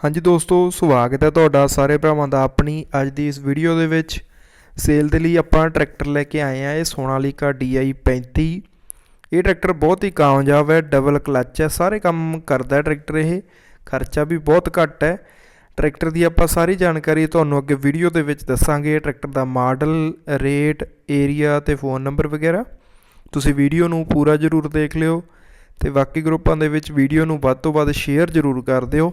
ਹਾਂਜੀ ਦੋਸਤੋ, ਸਵਾਗਤ ਹੈ ਤੁਹਾਡਾ ਸਾਰੇ ਭਰਾਵਾਂ ਦਾ ਆਪਣੀ ਅੱਜ ਦੀ ਇਸ ਵੀਡੀਓ ਦੇ ਵਿੱਚ। ਸੇਲ ਦੇ ਲਈ ਆਪਾਂ ਟਰੈਕਟਰ ਲੈ ਕੇ ਆਏ ਆ, ਇਹ ਸੋਨਾਲੀਕਾ DI 35 ਇਹ ਟਰੈਕਟਰ ਬਹੁਤ ਹੀ ਕਾਮਯਾਬ ਹੈ ਡਬਲ ਕਲੱਚ ਹੈ, ਸਾਰੇ ਕੰਮ ਕਰਦਾ ਹੈ ਟਰੈਕਟਰ ਇਹ, ਖਰਚਾ ਵੀ ਬਹੁਤ ਘੱਟ ਹੈ। ਟਰੈਕਟਰ ਦੀ ਆਪਾਂ ਸਾਰੀ ਜਾਣਕਾਰੀ ਤੁਹਾਨੂੰ ਅੱਗੇ ਵੀਡੀਓ ਦੇ ਵਿੱਚ ਦੱਸਾਂਗੇ ਟਰੈਕਟਰ ਦਾ ਮਾਡਲ, ਰੇਟ, ਏਰੀਆ ਤੇ ਫੋਨ ਨੰਬਰ ਵਗੈਰਾ। ਤੁਸੀਂ ਵੀਡੀਓ ਨੂੰ ਪੂਰਾ ਜ਼ਰੂਰ ਦੇਖ ਲਿਓ ਤੇ ਬਾਕੀ ਗਰੁੱਪਾਂ ਦੇ ਵਿੱਚ ਵੀਡੀਓ ਨੂੰ ਵੱਧ ਤੋਂ ਵੱਧ ਸ਼ੇਅਰ ਜ਼ਰੂਰ ਕਰ ਦਿਓ।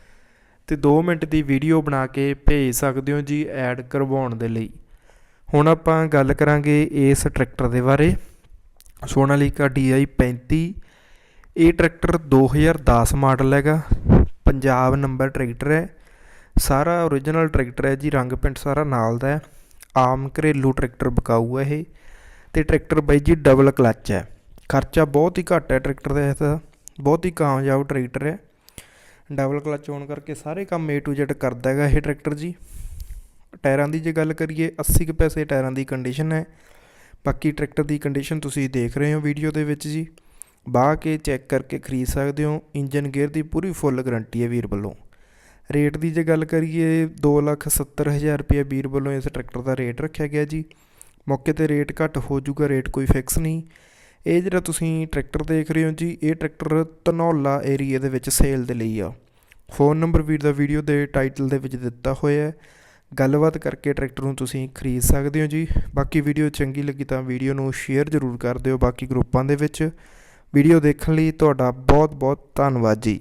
ਤੇ 2 ਮਿੰਟ ਦੀ ਵੀਡੀਓ ਬਣਾ ਕੇ ਭੇਜ ਸਕਦੇ ਹੋ ਜੀ ਐਡ ਕਰਵਾਉਣ ਦੇ ਲਈ। ਹੁਣ ਆਪਾਂ ਗੱਲ ਕਰਾਂਗੇ ਇਸ ਟਰੈਕਟਰ ਦੇ ਬਾਰੇ। ਸੋਨਾਲੀਕਾ DI 35 ਇਹ ਟਰੈਕਟਰ 2010 ਮਾਡਲ ਹੈਗਾ। ਪੰਜਾਬ ਨੰਬਰ ਟਰੈਕਟਰ ਹੈ। ਸਾਰਾ ਓਰੀਜਨਲ ਟਰੈਕਟਰ ਹੈ ਜੀ, ਰੰਗ ਪਿੰਟ ਸਾਰਾ ਨਾਲ ਦਾ ਹੈ। ਆਮ ਘਰੇਲੂ ਟਰੈਕਟਰ ਬਕਾਊ ਹੈ ਇਹ। ਤੇ ਟਰੈਕਟਰ ਬਾਈ ਜੀ ਡਬਲ ਕਲੱਚ ਹੈ। ਖਰਚਾ ਬਹੁਤ ਹੀ ਘੱਟ ਹੈ ਟਰੈਕਟਰ ਦਾ ਇਹਦਾ। ਬਹੁਤ ਹੀ ਕਾਮਯਾਬ ਟਰੈਕਟਰ ਹੈ। ਡਬਲ ਕਲਚ ਹੋਣ ਕਰਕੇ ਸਾਰੇ ਕੰਮ A to Z ਕਰਦਾ ਹੈਗਾ ਇਹ ਟਰੈਕਟਰ ਜੀ। ਟਾਇਰਾਂ ਦੀ ਜੇ ਗੱਲ ਕਰੀਏ 80 ਕੁ ਪੈਸੇ ਟਾਇਰਾਂ ਦੀ ਕੰਡੀਸ਼ਨ ਹੈ। ਬਾਕੀ ਟਰੈਕਟਰ ਦੀ ਕੰਡੀਸ਼ਨ ਤੁਸੀਂ ਦੇਖ ਰਹੇ ਹੋ ਵੀਡੀਓ ਦੇ ਵਿੱਚ ਜੀ। ਬਾਹ ਕੇ ਚੈੱਕ ਕਰਕੇ ਖਰੀਦ ਸਕਦੇ ਹੋ। ਇੰਜਨ ਗੇਅਰ ਦੀ ਪੂਰੀ ਫੁੱਲ ਗਾਰੰਟੀ ਹੈ ਵੀਰ ਵੱਲੋਂ। ਰੇਟ ਦੀ ਜੇ ਗੱਲ ਕਰੀਏ 270000 ਰੁਪਏ ਵੀਰ ਵੱਲੋਂ ਇਸ ਟਰੈਕਟਰ ਦਾ ਰੇਟ ਰੱਖਿਆ ਗਿਆ ਜੀ। ਮੌਕੇ ਤੇ ਰੇਟ ਘੱਟ ਹੋ ਜਾਊਗਾ, ਰੇਟ ਕੋਈ ਫਿਕਸ ਨਹੀਂ। ਇਹ ਜਿਹੜਾ ਤੁਸੀਂ ਟਰੈਕਟਰ ਦੇਖ ਰਹੇ ਹੋ ਜੀ, ਇਹ ਟਰੈਕਟਰ ਧਨੌਲਾ ਏਰੀਆ ਦੇ ਵਿੱਚ ਸੇਲ ਦੇ ਲਈ ਆ। ਫੋਨ ਨੰਬਰ ਵੀਰ ਦਾ ਵੀਡੀਓ ਦੇ ਟਾਈਟਲ ਦੇ ਵਿੱਚ ਦਿੱਤਾ ਹੋਇਆ ਹੈ। ਗੱਲਬਾਤ ਕਰਕੇ ਟਰੈਕਟਰ ਨੂੰ ਤੁਸੀਂ ਖਰੀਦ ਸਕਦੇ ਹੋ ਜੀ। ਬਾਕੀ ਵੀਡੀਓ ਚੰਗੀ ਲੱਗੀ ਤਾਂ ਵੀਡੀਓ ਨੂੰ ਸ਼ੇਅਰ ਜ਼ਰੂਰ ਕਰ ਦਿਓ ਬਾਕੀ ਗਰੁੱਪਾਂ ਦੇ ਵਿੱਚ। ਵੀਡੀਓ ਦੇਖਣ ਲਈ ਤੁਹਾਡਾ ਬਹੁਤ ਬਹੁਤ ਧੰਨਵਾਦ ਜੀ।